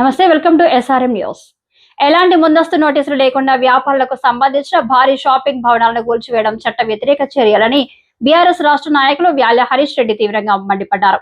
నమస్తే welcome to SRM news ఎలాంటి ముందస్తు నోటీసులు లేకుండా వ్యాపారులకు సంబంధించిన భారీ షాపింగ్ భవనాలను కూల్చివేయడం చట్ట వ్యతిరేక చర్యలని బీఆర్ఎస్ రాష్ట్ర నాయకులు వ్యాల హరీష్ రెడ్డి తీవ్రంగా మండిపడ్డారు.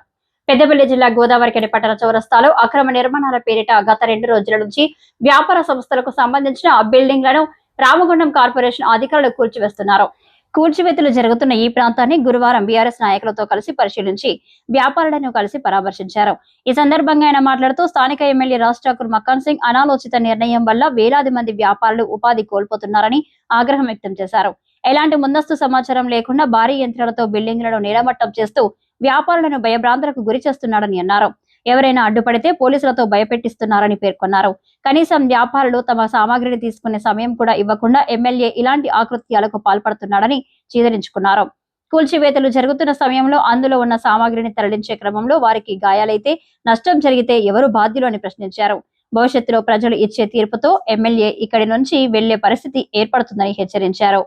పెద్దపల్లి జిల్లా గోదావరికని పట్టణ చౌరస్తాలో అక్రమ నిర్మాణాల పేరిట గత రెండు రోజుల నుంచి వ్యాపార సంస్థలకు సంబంధించిన బిల్డింగ్లను రామగుండం కార్పొరేషన్ అధికారులు కూల్చివేస్తున్నారు. కూల్చివేతలు జరుగుతున్న ఈ ప్రాంతాన్ని గురువారం బీఆర్ఎస్ నాయకులతో కలిసి పరిశీలించి వ్యాపారులను కలిసి పరామర్శించారు. ఈ సందర్భంగా ఆయన మాట్లాడుతూ స్థానిక ఎమ్మెల్యే రాజ్ ఠాకూర్ మక్కన్ సింగ్ అనాలోచిత నిర్ణయం వల్ల వేలాది మంది వ్యాపారులు ఉపాధి కోల్పోతున్నారని ఆగ్రహం వ్యక్తం చేశారు. ఎలాంటి ముందస్తు సమాచారం లేకుండా భారీ యంత్రాలతో బిల్డింగ్లను నీలమట్టం చేస్తూ వ్యాపారులను భయభ్రాంతులకు గురి చేస్తున్నాడని అన్నారు. ఎవరైనా అడ్డుపడితే పోలీసులతో భయపెట్టిస్తున్నారని పేర్కొన్నారు. కనీసం వ్యాపారులు తమ సామాగ్రిని తీసుకునే సమయం కూడా ఇవ్వకుండా ఎమ్మెల్యే ఇలాంటి ఆకృత్యాలకు పాల్పడుతున్నాడని చీదరించుకున్నారు. కూల్చివేతలు జరుగుతున్న సమయంలో అందులో ఉన్న సామాగ్రిని తరలించే క్రమంలో వారికి గాయాలైతే నష్టం జరిగితే ఎవరు బాధ్యులు అని ప్రశ్నించారు. భవిష్యత్తులో ప్రజలు ఇచ్చే తీర్పుతో ఎమ్మెల్యే ఇక్కడి నుంచి వెళ్ళే పరిస్థితి ఏర్పడుతుందని హెచ్చరించారు.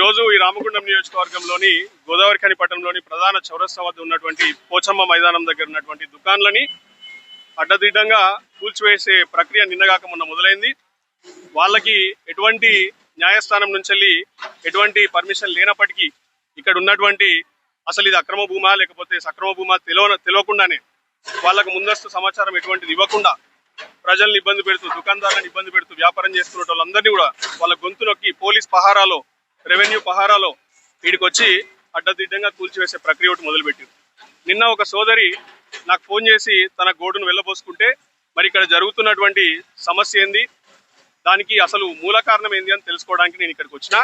ఈరోజు రోజు ఈ రామగుండం నియోజకవర్గంలోని గోదావరిఖని పట్టణంలోని ప్రధాన చౌరస్తా వద్ద ఉన్నటువంటి పోచమ్మ మైదానం దగ్గర ఉన్నటువంటి దుకాన్లని అడ్డదిడ్డంగా కూల్చివేసే ప్రక్రియ నిన్నగాక మొన్న మొదలైంది. వాళ్ళకి ఎటువంటి న్యాయస్థానం నుంచి వెళ్ళి ఎటువంటి పర్మిషన్ లేనప్పటికీ ఇక్కడ ఉన్నటువంటి అసలు ఇది అక్రమ భూమా లేకపోతే సక్రమ భూమా తెలియ తెలియకుండానే వాళ్ళకు ముందస్తు సమాచారం ఎటువంటిది ఇవ్వకుండా ప్రజల్ని ఇబ్బంది పెడుతూ దుకాణదారులను ఇబ్బంది పెడుతూ వ్యాపారం చేస్తున్న వాళ్ళందరినీ కూడా వాళ్ళ గొంతు నొక్కి పోలీస్ పహారాలో రెవెన్యూ పహారాలో వీడికి వచ్చి అడ్డదిడ్డంగా కూల్చివేసే ప్రక్రియ ఒకటి మొదలుపెట్టింది. నిన్న ఒక సోదరి నాకు ఫోన్ చేసి తన గోడును వెళ్ళబోసుకుంటే మరి ఇక్కడ జరుగుతున్నటువంటి సమస్య ఏంది? దానికి అసలు మూల కారణం ఏంది అని తెలుసుకోవడానికి నేను ఇక్కడికి వచ్చిన.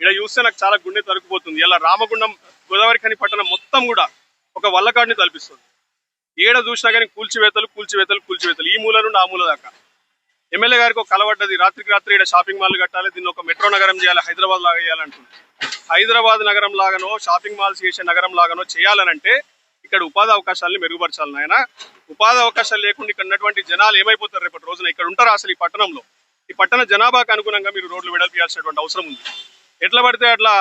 ఇక్కడ చూస్తే నాకు చాలా గుండె తరుకుపోతుంది ఇలా రామగుండం గోదావరి కని పట్టణం మొత్తం కూడా ఒక వల్లకాడిని తలపిస్తుంది. ఏడ చూసినా కానీ కూల్చివేతలు కూల్చివేతలు కూల్చివేతలు. ఈ మూల నుండి ఆ మూల దాకా. ఎమ్మెల్యే గారికి ఒక కలవడ్డది రాత్రికి రాత్రి ఇక్కడ షాపింగ్ మాల్ కట్టాలి. దీన్ని ఒక మెట్రో నగరం చేయాలి హైదరాబాద్ లాగా చేయాలంటుంది హైదరాబాద్ నగరం లాగానో షాపింగ్ మాల్స్ చేసే నగరం లాగానో చేయాలనంటే ఇక్కడ ఉపాధి అవకాశాలను మెరుగుపరచాలి నాయన. ఉపాధి అవకాశాలు లేకుండా ఇక్కడ ఉన్నటువంటి జనాలు ఏమైపోతారు రేపటి రోజున? ఇక్కడ ఉంటారు అసలు ఈ పట్టణంలో? ఈ పట్టణ జనాభాకు అనుగుణంగా మీరు రోడ్లు వెడల్పియాల్సినటువంటి అవసరం ఉంది. ఎట్లా పడితే అట్లా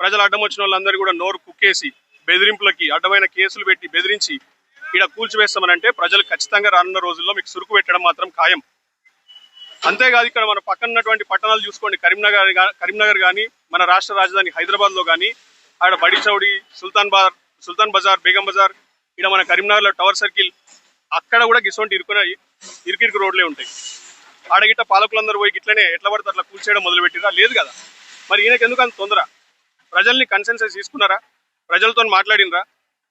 ప్రజలు అడ్డం వచ్చిన వాళ్ళందరూ కూడా నోరు కుక్కేసి బెదిరింపులకి అడ్డమైన కేసులు పెట్టి బెదిరించి ఇక్కడ కూల్చివేస్తామనంటే ప్రజలు ఖచ్చితంగా రానున్న రోజుల్లో మీకు సురుకు పెట్టడం మాత్రం ఖాయం. అంతేకాదు ఇక్కడ మన పక్కన ఉన్నటువంటి పట్టణాలు చూసుకోండి. కరీంనగర్ కరీంనగర్ కానీ మన రాష్ట్ర రాజధాని హైదరాబాద్లో కానీ ఆడ బడి చౌడి సుల్తాన్ బార్ సుల్తాన్ బజార్ బేగం బజార్ ఇక్కడ మన కరీంనగర్లో టవర్ సర్కిల్ అక్కడ కూడా గిసొంటి ఇరుకున ఇరుకిరుకు రోడ్లే ఉంటాయి. ఆడ గిట్ట పాలకులందరూ పోయి గిట్లనే ఎట్లా పడితే అట్లా కూల్చేయడం మొదలు పెట్టిరా లేదు కదా. మరి ఈయనకి ఎందుకు అంత తొందర? ప్రజల్ని కన్సెన్సెస్ తీసుకున్నారా? ప్రజలతో మాట్లాడినరా?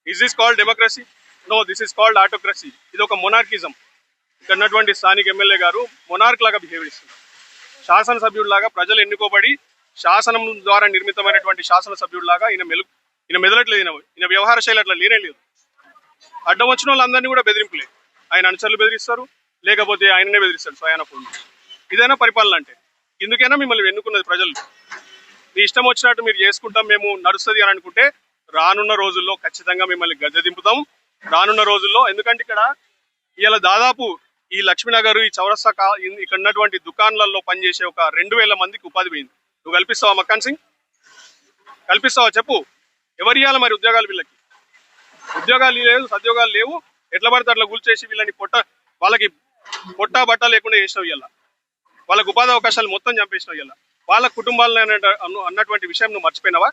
Is this called democracy no this is called autocracy ఇది ఒక మొనార్కిజం ఇక్కడ ఉన్నటువంటి స్థానిక ఎమ్మెల్యే గారు మొనార్క్ లాగా బిహేవ్ ఇస్తున్నారు శాసనసభ్యుడిలాగా ప్రజలు ఎన్నుకోబడి శాసనం ద్వారా నిర్మితమైనటువంటి శాసనసభ్యుడిలాగా ఈయన మెలు ఈయన మెదలట్లేదు ఈయన ఈయన వ్యవహార శైలి అట్లా లేనే లేదు. అడ్డం వచ్చిన వాళ్ళందరినీ కూడా బెదిరింపులే. ఆయన అనుచరులు బెదిరిస్తారు లేకపోతే ఆయననే బెదిరిస్తారు స్వయాన ఫోన్. ఇదైనా పరిపాలన అంటే. ఎందుకైనా మిమ్మల్ని ఎన్నుకున్నది ప్రజలు. మీ ఇష్టం వచ్చినట్టు మీరు చేసుకుంటాం మేము నడుస్తుంది అని అనుకుంటే రానున్న రోజుల్లో ఖచ్చితంగా మిమ్మల్ని గద్దె దింపుతాం. రానున్న రోజుల్లో ఎందుకంటే ఇక్కడ ఇలా దాదాపు ఈ లక్ష్మీనగర్ ఈ చౌరస్తా కా ఇక్కడ ఉన్నటువంటి దుకాన్లలో పనిచేసే ఒక రెండు వేల మందికి ఉపాధి పోయింది. నువ్వు కల్పిస్తావా మక్కన్ సింగ్? కల్పిస్తావా చెప్పు. ఎవరు ఇవ్వాలి మరి ఉద్యోగాలు వీళ్ళకి? ఉద్యోగాలు లేవు సద్యోగాలు లేవు. ఎట్లా పడితే అట్లా కూల్చేసి వీళ్ళని పొట్ట వాళ్ళకి పొట్ట బట్ట లేకుండా చేసినావు ఇలా వాళ్ళకు ఉపాధి అవకాశాలు మొత్తం చంపేసినావు ఇలా వాళ్ళ కుటుంబాలను అన్న- అన్నటువంటి విషయం నువ్వు మర్చిపోయినావా?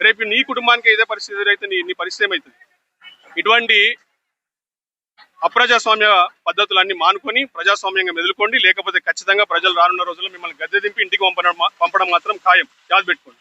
రేపు నీ కుటుంబానికి ఇదే పరిస్థితి ఎదురైతే నీ నీ పరిస్థితి ఏమవుతుంది ఇటువంటి అప్రజాస్వామ్య పద్ధతులన్నీ మానుకొని ప్రజాస్వామ్యంగా మెదులుకోండి. లేకపోతే ఖచ్చితంగా ప్రజలు రానున్న రోజుల్లో మిమ్మల్ని గద్దె దింపి ఇంటికి పంపడం పంపడం మాత్రం ఖాయం. యాదపెట్టుకోండి